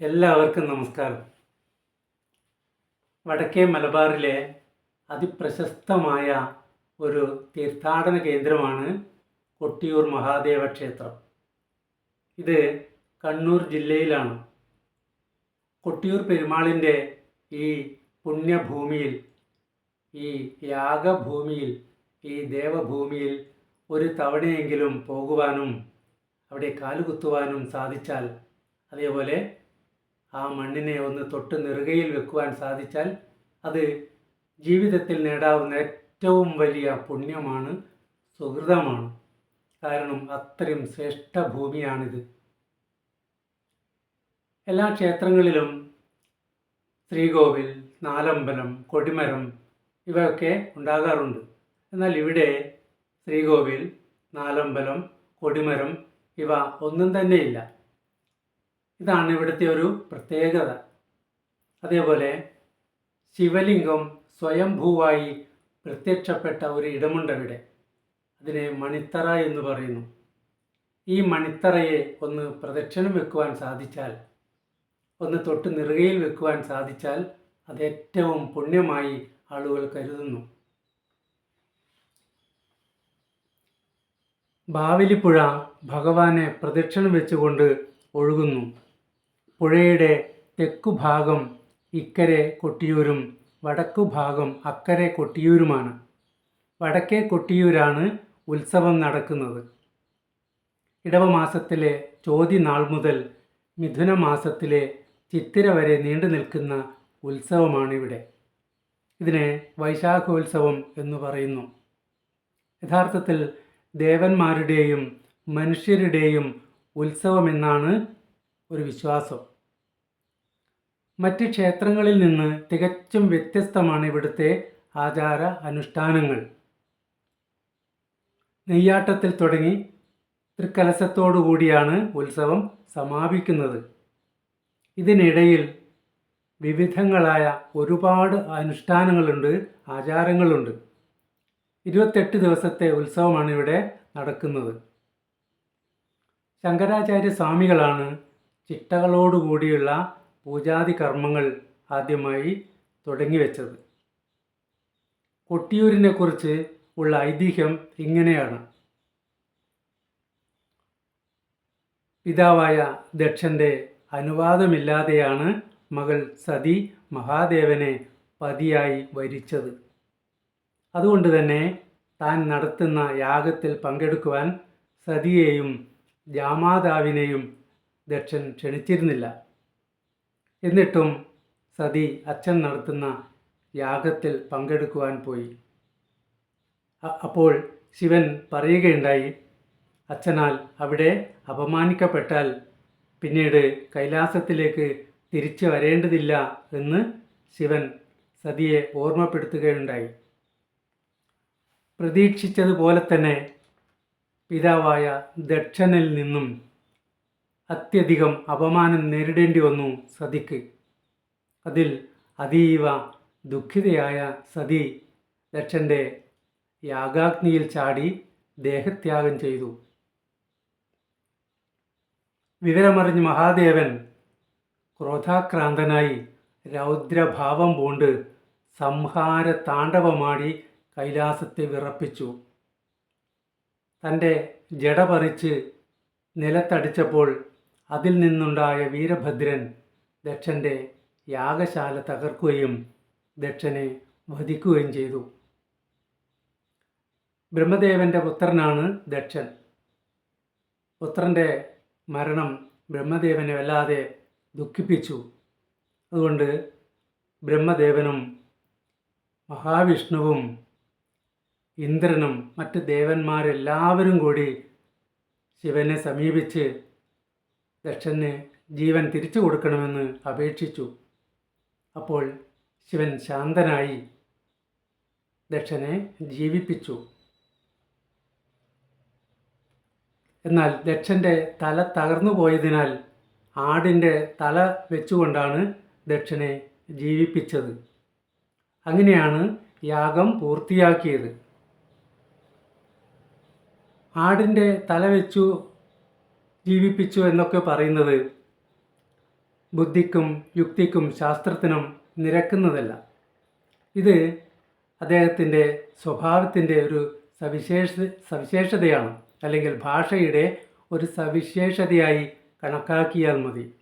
എല്ലാവർക്കും നമസ്കാരം. വടക്കേ മലബാറിലെ അതിപ്രശസ്തമായ ഒരു തീർത്ഥാടന കേന്ദ്രമാണ് കൊട്ടിയൂർ മഹാദേവ ക്ഷേത്രം. ഇത് കണ്ണൂർ ജില്ലയിലാണ്. കൊട്ടിയൂർ പെരുമാളിന്റെ ഈ പുണ്യഭൂമിയിൽ ഈ യാഗഭൂമിയിൽ ഈ ദേവഭൂമിയിൽ ഒരു തവണയെങ്കിലും പോകുവാനും അവിടെ കാലുകുത്തുവാനും സാധിച്ചാൽ അതേപോലെ ആ മണ്ണിനെ ഒന്ന് തൊട്ട് നെറുകയിൽ വെക്കുവാൻ സാധിച്ചാൽ അത് ജീവിതത്തിൽ നേടാവുന്ന ഏറ്റവും വലിയ പുണ്യമാണ് സുഹൃതമാണ്. കാരണം അത്രയും ശ്രേഷ്ഠ ഭൂമിയാണിത്. എല്ലാ ക്ഷേത്രങ്ങളിലും ശ്രീകോവിൽ നാലമ്പലം കൊടിമരം ഇവയൊക്കെ ഉണ്ടാകാറുണ്ട്. എന്നാൽ ഇവിടെ ശ്രീകോവിൽ നാലമ്പലം കൊടിമരം ഇവ ഒന്നും തന്നെയില്ല. ഇതാണ് ഇവിടുത്തെ ഒരു പ്രത്യേകത. അതേപോലെ ശിവലിംഗം സ്വയംഭൂവായി പ്രത്യക്ഷപ്പെട്ട ഒരു ഇടമുണ്ട് അവിടെ. അതിനെ മണിത്തറ എന്ന് പറയുന്നു. ഈ മണിത്തറയെ ഒന്ന് പ്രദക്ഷിണം വെക്കുവാൻ സാധിച്ചാൽ ഒന്ന് തൊട്ട് നിറുകയിൽ വെക്കുവാൻ സാധിച്ചാൽ അത് ഏറ്റവും പുണ്യമായി ആളുകൾ കരുതുന്നു. ബാവലിപ്പുഴ ഭഗവാനെ പ്രദക്ഷിണം വെച്ചുകൊണ്ട് ഒഴുകുന്നു. പുഴയുടെ തെക്കുഭാഗം ഇക്കരെ കൊട്ടിയൂരും വടക്കു ഭാഗം അക്കരെ കൊട്ടിയൂരുമാണ്. വടക്കേ കൊട്ടിയൂരാണ് ഉത്സവം നടക്കുന്നത്. ഇടവമാസത്തിലെ ചോതി നാൾ മുതൽ മിഥുന മാസത്തിലെ ചിത്തിര വരെ നീണ്ടു നിൽക്കുന്ന ഉത്സവമാണിവിടെ. ഇതിനെ വൈശാഖോത്സവം എന്ന് പറയുന്നു. യഥാർത്ഥത്തിൽ ദേവന്മാരുടെയും മനുഷ്യരുടെയും ഉത്സവമെന്നാണ് ഒരു വിശ്വാസം. മറ്റ് ക്ഷേത്രങ്ങളിൽ നിന്ന് തികച്ചും വ്യത്യസ്തമാണ് ഇവിടുത്തെ ആചാര അനുഷ്ഠാനങ്ങൾ. നെയ്യാട്ടത്തിൽ തുടങ്ങി തൃക്കലശത്തോടു കൂടിയാണ് ഉത്സവം സമാപിക്കുന്നത്. ഇതിനിടയിൽ വിവിധങ്ങളായ ഒരുപാട് അനുഷ്ഠാനങ്ങളുണ്ട് ആചാരങ്ങളുണ്ട്. ഇരുപത്തെട്ട് ദിവസത്തെ ഉത്സവമാണ് ഇവിടെ നടക്കുന്നത്. ശങ്കരാചാര്യ സ്വാമികളാണ് ചിട്ടകളോടുകൂടിയുള്ള പൂജാതി കർമ്മങ്ങൾ ആദ്യമായി തുടങ്ങിവെച്ചത് കൊട്ടിയൂരിനെക്കുറിച്ച് ഉള്ള ഐതിഹ്യം ഇങ്ങനെയാണ്. പിതാവായ ദക്ഷന്റെ അനുവാദമില്ലാതെയാണ് മകൾ സതി മഹാദേവനെ പതിയായി വരിച്ചത്. അതുകൊണ്ട് തന്നെ താൻ നടത്തുന്ന യാഗത്തിൽ പങ്കെടുക്കുവാൻ സതിയെയും ജാമാതാവിനെയും ദക്ഷൻ ക്ഷണിച്ചിരുന്നില്ല. എന്നിട്ടും സതി അച്ഛൻ നടത്തുന്ന യാഗത്തിൽ പങ്കെടുക്കുവാൻ പോയി. അപ്പോൾ ശിവൻ പറയുകയുണ്ടായി അച്ഛനാൽ അവിടെ അപമാനിക്കപ്പെട്ടാൽ പിന്നീട് കൈലാസത്തിലേക്ക് തിരിച്ചു വരേണ്ടതില്ല എന്ന് ശിവൻ സതിയെ ഓർമ്മപ്പെടുത്തുകയുണ്ടായി. പ്രതീക്ഷിച്ചതുപോലെ തന്നെ പിതാവായ ദക്ഷനിൽ നിന്നും അത്യധികം അപമാനം നേരിടേണ്ടി വന്നു സതിക്ക്. അതിൽ അതീവ ദുഃഖിതയായ സതി ദക്ഷന്റെ യാഗാഗ്നിയിൽ ചാടി ദേഹത്യാഗം ചെയ്തു. വിവരമറിഞ്ഞ് മഹാദേവൻ ക്രോധാക്രാന്തനായി രൗദ്രഭാവം പൂണ്ട് സംഹാര താണ്ഡവമാടി കൈലാസത്തെ വിറപ്പിച്ചു. തന്റെ ജട പറിച്ച് നിലത്തടിച്ചപ്പോൾ അതിൽ നിന്നുണ്ടായ വീരഭദ്രൻ ദക്ഷന്റെ യാഗശാല തകർക്കുകയും ദക്ഷനെ വധിക്കുകയും ചെയ്തു. ബ്രഹ്മദേവന്റെ പുത്രനാണ് ദക്ഷൻ. പുത്രന്റെ മരണം ബ്രഹ്മദേവനെ വല്ലാതെ ദുഃഖിപ്പിച്ചു. അതുകൊണ്ട് ബ്രഹ്മദേവനും മഹാവിഷ്ണുവും ഇന്ദ്രനും മറ്റ് ദേവന്മാരെല്ലാവരും കൂടി ശിവനെ സമീപിച്ച് ദക്ഷന് ജീവൻ തിരിച്ചു കൊടുക്കണമെന്ന് അപേക്ഷിച്ചു. അപ്പോൾ ശിവൻ ശാന്തനായി ദക്ഷനെ ജീവിപ്പിച്ചു. എന്നാൽ ദക്ഷന്റെ തല തകർന്നു പോയതിനാൽ ആടിന്റെ തല വെച്ചുകൊണ്ടാണ് ദക്ഷനെ ജീവിപ്പിച്ചത്. അങ്ങനെയാണ് യാഗം പൂർത്തിയാക്കിയത്. ആടിന്റെ തല വെച്ചു ജീവിപ്പിച്ചു എന്നൊക്കെ പറയുന്നത് ബുദ്ധിക്കും യുക്തിക്കും ശാസ്ത്രത്തിനും നിരക്കുന്നതല്ല. ഇത് അദ്ദേഹത്തിന്റെ സ്വഭാവത്തിന്റെ ഒരു സവിശേഷ സവിശേഷതയാണ്. അല്ലെങ്കിൽ ഭാഷയുടെ ഒരു സവിശേഷതയായി കണക്കാക്കിയാൽ മതി.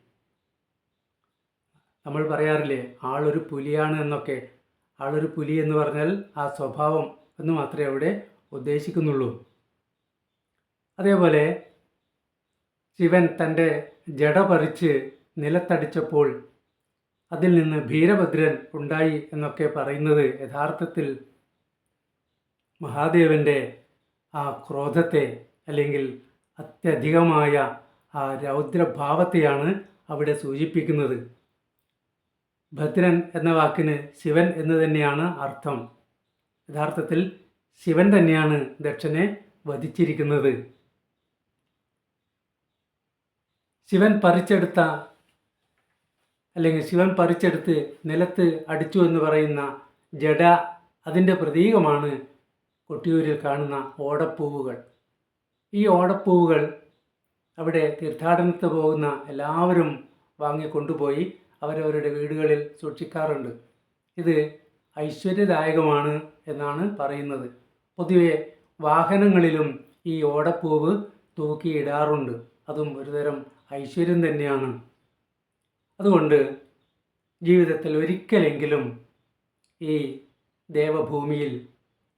നമ്മൾ പറയാറില്ലേ ആളൊരു പുലിയാണ് എന്നൊക്കെ. ആളൊരു പുലി എന്ന് പറഞ്ഞാൽ ആ സ്വഭാവം എന്ന് മാത്രമേ അവിടെ ഉദ്ദേശിക്കുന്നുള്ളൂ. അതേപോലെ ശിവൻ തന്റെ ജട പറിച്ച് നിലത്തടിച്ചപ്പോൾ അതിൽ നിന്ന് ഭീരഭദ്രൻ ഉണ്ടായി എന്നൊക്കെ പറയുന്നത് യഥാർത്ഥത്തിൽ മഹാദേവന്റെ ആ ക്രോധത്തെ അല്ലെങ്കിൽ അത്യധികമായ ആ രൗദ്രഭാവത്തെയാണ് അവിടെ സൂചിപ്പിക്കുന്നത്. ഭദ്രൻ എന്ന വാക്കിന് ശിവൻ എന്ന് തന്നെയാണ് അർത്ഥം. യഥാർത്ഥത്തിൽ ശിവൻ തന്നെയാണ് ദക്ഷനെ വധിച്ചിരിക്കുന്നത്. ശിവൻ പറിച്ചെടുത്ത അല്ലെങ്കിൽ ശിവൻ പറിച്ചെടുത്ത് നിലത്ത് അടിച്ചു എന്ന് പറയുന്ന ജഡ അതിന്റെ പ്രതീകമാണ് കൊട്ടിയൂരിൽ കാണുന്ന ഓടപ്പൂവുകൾ. ഈ ഓടപ്പൂവുകൾ അവിടെ തീർത്ഥാടനത്തിന് പോകുന്ന എല്ലാവരും വാങ്ങിക്കൊണ്ടുപോയി അവരവരുടെ വീടുകളിൽ സൂക്ഷിക്കാറുണ്ട്. ഇത് ഐശ്വര്യദായകമാണ് എന്നാണ് പറയുന്നത്. പൊതുവെ വാഹനങ്ങളിലും ഈ ഓടപ്പൂവ് തൂക്കിയിടാറുണ്ട്. അതും ഒരുതരം ഐശ്വര്യം തന്നെയാണ്. അതുകൊണ്ട് ജീവിതത്തിൽ ഒരിക്കലെങ്കിലും ഈ ദേവഭൂമിയിൽ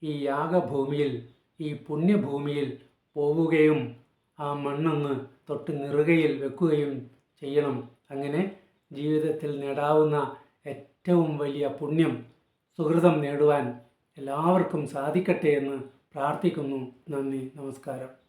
ഈ യാഗഭൂമിയിൽ ഈ പുണ്യഭൂമിയിൽ പോവുകയും ആ മണ്ണൊന്ന് തൊട്ട് നിറുകയിൽ വെക്കുകയും ചെയ്യണം. അങ്ങനെ ജീവിതത്തിൽ നേടാവുന്ന ഏറ്റവും വലിയ പുണ്യം സുഹൃതം നേടുവാൻ എല്ലാവർക്കും സാധിക്കട്ടെ എന്ന് പ്രാർത്ഥിക്കുന്നു. നന്ദി നമസ്കാരം.